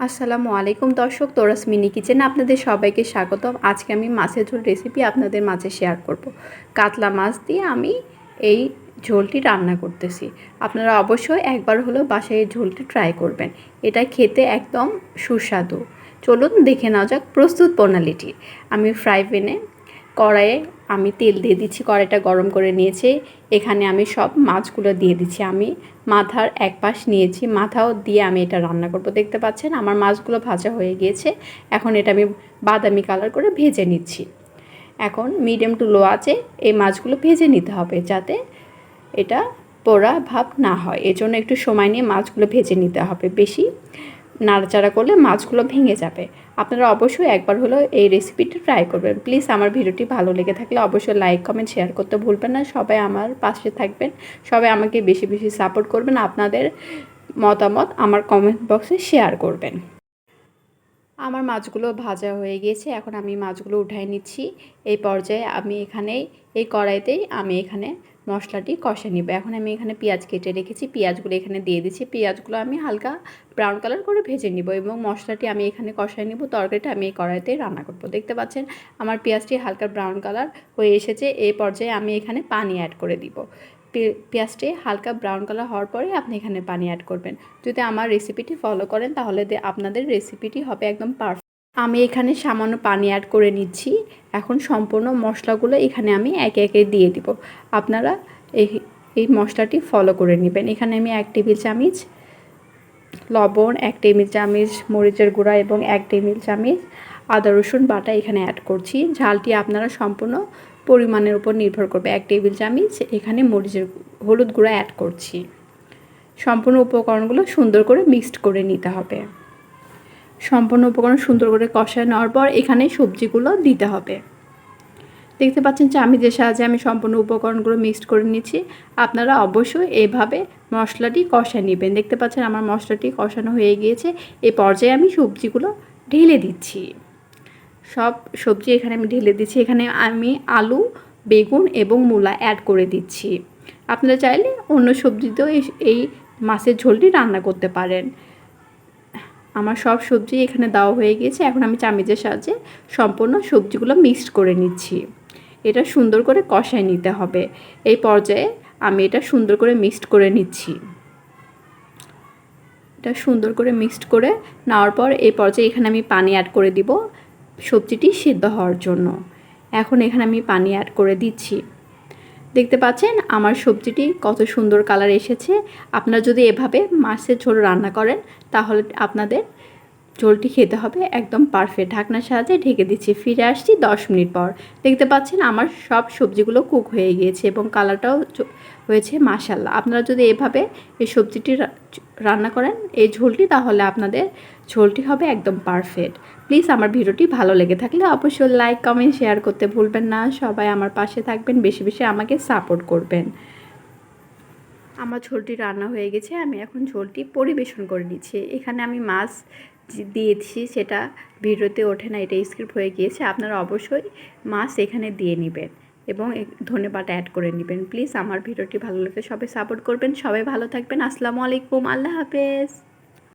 আসসালামু আলাইকুম দর্শক, তোরাস মিনি কিচেনে আপনাদের সবাইকে স্বাগতম। আজকে আমি মাছের ঝোল রেসিপি আপনাদের মাঝে শেয়ার করব। কাতলা মাছ দিয়ে আমি এই ঝোলটি রান্না করতেছি। আপনারা অবশ্যই একবার হলেও বাসায় এই ঝোলটি ট্রাই করবেন। এটা খেতে একদম সুস্বাদু। চলুন দেখে নেওয়া যাক প্রস্তুত প্রণালীটি। আমি ফ্রাই প্যানে কড়াইয়ে আমি তেল দিয়ে দিচ্ছি, কড়াইটা গরম করে নিয়েছি। এখানে আমি সব মাছগুলো দিয়ে দিচ্ছি। আমি মাথার এক পাশ নিয়েছি। মাথাও দিয়ে আমি এটা রান্না করব। দেখতে পাচ্ছেন, আমার মাছগুলো ভাজা হয়ে গিয়েছে। এখন এটা আমি বাদামি কালার করে ভেজে নিচ্ছি। এখন মিডিয়াম টু লো আছে এই মাছগুলো ভেজে নিতে হবে যাতে এটা পোড়া ভাব না হয়। এজন্য একটু সময় নিয়ে মাছগুলো ভেজে নিতে হবে বেশি। নাড়াচাড়া করলে মাছগুলো ভেঙে যাবে। আপনারা অবশ্যই একবার হলেও এই রেসিপিটি ট্রাই করবেন। প্লিজ আমার ভিডিওটি ভালো লেগে থাকলে অবশ্যই লাইক কমেন্ট শেয়ার করতে ভুলবেন না। সবাই আমার পাশে থাকবেন। সবাই আমাকে বেশি বেশি সাপোর্ট করবেন। আপনাদের মতামত আমার কমেন্ট বক্সে শেয়ার করবেন। আমার মাছগুলো ভাজা হয়ে গিয়েছে। এখন আমি মাছগুলো উঠাই নিচ্ছি। এই পর্যায়ে আমি এখানে এই কড়াইতেই আমি এখানে মশলাটি কষে নিব। এখন আমি এখানে পেঁয়াজ কেটে রেখেছি। পেঁয়াজগুলো এখানে দিয়ে দিচ্ছি। পেঁয়াজগুলো আমি হালকা ব্রাউন কালার করে ভেজে নিব এবং মশলাটি আমি এখানে কষাই নিব। তরকারিটা আমি এই কড়াইতে রান্না করব। দেখতে পাচ্ছেন, আমার পেঁয়াজটি হালকা ব্রাউন কালার হয়ে এসেছে। এই পর্যায়ে আমি এখানে পানি অ্যাড করে দিব। পেঁয়াজটি হালকা ব্রাউন কালার হওয়ার পরে আপনি এখানে পানি অ্যাড করবেন। যদি আমার রেসিপিটি ফলো করেন, তাহলে আপনাদের রেসিপিটি হবে একদম পারফেক্ট আমি এখানে সামান্য পানি অ্যাড করে নিচ্ছি। এখন সম্পূর্ণ মশলাগুলো এখানে আমি একে একে দিয়ে দিব। আপনারা এই এই মশলাটি ফলো করে নেবেন। এখানে আমি এক টেবিল চামচ লবণ, এক টেবিল চামচ মরিচের গুঁড়া এবং এক টেবিল চামচ আদা, রসুন বাটা এখানে অ্যাড করছি। ঝালটি আপনারা সম্পূর্ণ পরিমাণের উপর নির্ভর করবে। এক টেবিল চামচ এখানে মরিচের হলুদ গুঁড়া অ্যাড করছি। সম্পূর্ণ উপকরণগুলো সুন্দর করে মিক্সড করে নিতে হবে। সম্পূর্ণ উপকরণ সুন্দর করে কষায় নেওয়ার পর এখানে সবজিগুলো দিতে হবে। দেখতে পাচ্ছেন যে আমি যে সাহায্যে আমি সম্পূর্ণ উপকরণগুলো মিক্সড করে নিচ্ছি আপনারা অবশ্যই এভাবে মশলাটি কষায় নেবেন। দেখতে পাচ্ছেন আমার মশলাটি কষানো হয়ে গিয়েছে এই পর্যায়ে আমি সবজিগুলো ঢেলে দিচ্ছি। সব সবজি এখানে আমি ঢেলে দিচ্ছি, এখানে আমি আলু, বেগুন এবং মূলা অ্যাড করে দিচ্ছি। আপনারা চাইলে অন্য সবজিতেও এই মাছের ঝোলটি রান্না করতে পারেন। আমার সব সবজি এখানে দেওয়া হয়ে গিয়েছে। এখন আমি চামিচের সাহায্যে সম্পূর্ণ সবজিগুলো মিক্সড করে নিচ্ছি। এটা সুন্দর করে কষায় নিতে হবে। এই পর্যায়ে আমি এটা সুন্দর করে মিক্সড করে নিচ্ছি। এটা সুন্দর করে মিক্সড করে নেওয়ার পর এই পর্যায়ে এখানে আমি পানি অ্যাড করে দিব। সবজিটি সিদ্ধ হওয়ার জন্য। এখন এখানে আমি পানি অ্যাড করে দিচ্ছি। দেখতে পাচ্ছেন, আমার সবজিটি কত সুন্দর কালার এসেছে। আপনারা যদি এভাবে মাছের ঝোল রান্না করেন, তাহলে আপনাদের ঝোলটি খেতে হবে একদম পারফেক্ট ঢাকনার সাহায্যে ঢেকে দিচ্ছি। ফিরে আসছি দশ মিনিট পর। দেখতে পাচ্ছেন আমার সব সবজিগুলো কুক হয়ে গিয়েছে এবং কালারটাও হয়েছে মাসাল্লাহ আপনারা যদি এভাবে এই সবজিটি রান্না করেন এই ঝোলটি, তাহলে আপনাদের ঝোলটি হবে একদম পারফেক্ট প্লিজ আমার ভিডিওটি ভালো লেগে থাকলে অবশ্যই লাইক কমেন্ট শেয়ার করতে ভুলবেন না। সবাই আমার পাশে থাকবেন, বেশি বেশি আমাকে সাপোর্ট করবেন। আমার ঝোলটি রান্না হয়ে গেছে। আমি এখন ঝোলটি পরিবেশন করে নিচ্ছি। এখানে আমি মাছ দিয়েছি সেটা ভিডিওতে ওঠে না এটা স্ক্রিপ্ট হয়ে গিয়েছে। আপনারা অবশ্যই মাছ এখানে দিয়ে নেবেন এবং ধন্যবাদ অ্যাড করে নেবেন। প্লিজ আমার ভিডিওটি ভালো লাগলে সবাই সাপোর্ট করবেন। সবাই ভালো থাকবেন। আসসালামু আলাইকুম। আল্লাহ হাফেজ।